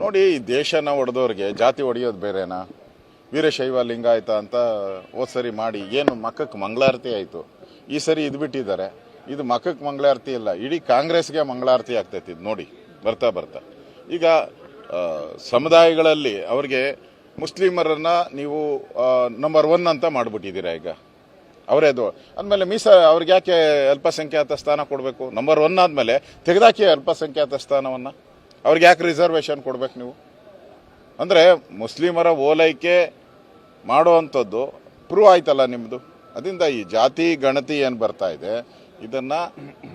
ನೋಡಿ, ಈ ದೇಶನ ಒಡೆದವ್ರಿಗೆ, ಜಾತಿ ಹೊಡೆಯೋದು ಬೇರೆನಾ? ವೀರಶೈವ ಲಿಂಗಾಯತ ಅಂತ ಹೋದ್ ಸರಿ ಮಾಡಿ, ಏನು ಮಕ್ಕಕ್ಕೆ ಮಂಗಳಾರತಿ ಆಯಿತು. ಈ ಸರಿ ಇದು ಬಿಟ್ಟಿದ್ದಾರೆ. ಇದು ಮಕ್ಕಕ್ಕೆ ಮಂಗಳಾರತಿ ಇಲ್ಲ ಇಡೀ ಕಾಂಗ್ರೆಸ್ಗೆ ಮಂಗಳಾರತಿ ಆಗ್ತೈತಿ ಇದು ನೋಡಿ. ಬರ್ತಾ ಬರ್ತಾ. ಈಗ ಸಮುದಾಯಗಳಲ್ಲಿ ಅವ್ರಿಗೆ ಮುಸ್ಲಿಮರನ್ನ ನೀವು ನಂಬರ್ ಒನ್ ಅಂತ ಮಾಡಿಬಿಟ್ಟಿದ್ದೀರಾ ಈಗ? ಅವರೇ ಅದು. ಅಂದಮೇಲೆ ಮೀಸ ಅವ್ರಿಗೆ ಯಾಕೆ ಅಲ್ಪಸಂಖ್ಯಾತ ಸ್ಥಾನ ಕೊಡಬೇಕು? ನಂಬರ್ ಒನ್ ಆದಮೇಲೆ ತೆಗೆದಾಕಿ ಅಲ್ಪಸಂಖ್ಯಾತ ಸ್ಥಾನವನ್ನು? ಅವ್ರಿಗೆ ಯಾಕೆ ರಿಸರ್ವೇಷನ್ ಕೊಡ್ಬೇಕು ನೀವು? ಅಂದರೆ ಮುಸ್ಲಿಮರ ಓಲೈಕೆ ಮಾಡುವಂಥದ್ದು ಪ್ರೂವ್ ಆಯ್ತಲ್ಲ ನಿಮ್ಮದು ಅದರಿಂದ ಈ ಜಾತಿ, ಗಣತಿ ಏನು ಬರ್ತಾ ಇದೆ, ಇದನ್ನು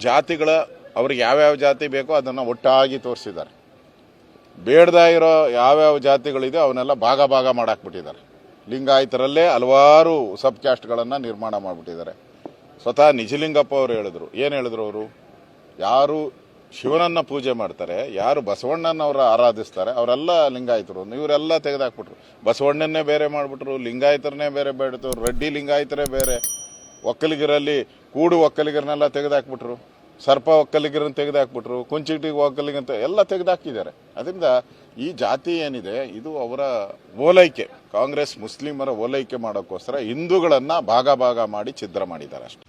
ಜಾತಿಗಳ, ಅವ್ರಿಗೆ ಯಾವ್ಯಾವ ಜಾತಿ ಬೇಕೋ ಅದನ್ನು ಒಟ್ಟಾಗಿ ತೋರಿಸಿದ್ದಾರೆ. ಬೇಡದ ಇರೋ ಯಾವ್ಯಾವ ಜಾತಿಗಳಿದೆ ಅವನ್ನೆಲ್ಲ ಭಾಗ ಭಾಗ ಮಾಡಾಕ್ಬಿಟ್ಟಿದ್ದಾರೆ. ಲಿಂಗಾಯತರಲ್ಲೇ ಹಲವಾರು ಸಬ್ ಕ್ಯಾಸ್ಟ್ಗಳನ್ನು ನಿರ್ಮಾಣ ಮಾಡಿಬಿಟ್ಟಿದ್ದಾರೆ. ಸ್ವತಃ ನಿಜಲಿಂಗಪ್ಪ ಅವರು ಹೇಳಿದ್ರು. ಏನು ಹೇಳಿದ್ರು ಅವರು? ಯಾರು ಶಿವನನ್ನ ಪೂಜೆ ಮಾಡ್ತಾರೆ, ಯಾರು ಬಸವಣ್ಣನವರ ಆರಾಧಿಸ್ತಾರೆ, ಅವರೆಲ್ಲ ಲಿಂಗಾಯತರು. ಇವರೆಲ್ಲ ತೆಗೆದಾಕ್ಬಿಟ್ರು. ಬಸವಣ್ಣನ್ನೇ ಬೇರೆ ಮಾಡಿಬಿಟ್ರು, ಲಿಂಗಾಯತರನ್ನೇ ಬೇರೆ ಬೇಡ್ತು, ರೆಡ್ಡಿ ಲಿಂಗಾಯತರೇ ಬೇರೆ. ಒಕ್ಕಲಿಗರಲ್ಲಿ ಕೂಡು ಒಕ್ಕಲಿಗರನ್ನೆಲ್ಲ ತೆಗೆದಾಕ್ಬಿಟ್ರು. ಸರ್ಪ ಒಕ್ಕಲಿಗರನ್ನ ತೆಗೆದಾಕ್ಬಿಟ್ರು ಕುಂಚಿಟಿಗೆ ಒಕ್ಕಲಿಗಂತ ಎಲ್ಲ ತೆಗೆದಾಕಿದ್ದಾರೆ. ಅದರಿಂದ ಈ ಜಾತಿ ಏನಿದೆ, ಇದು ಅವರ ಓಲೈಕೆ. ಕಾಂಗ್ರೆಸ್ ಮುಸ್ಲಿಮರ ಓಲೈಕೆ ಮಾಡೋಕ್ಕೋಸ್ಕರ ಹಿಂದೂಗಳನ್ನ ಭಾಗ ಭಾಗ ಮಾಡಿ ಛಿದ್ರ ಮಾಡಿದ್ದಾರೆ ಅಷ್ಟೇ.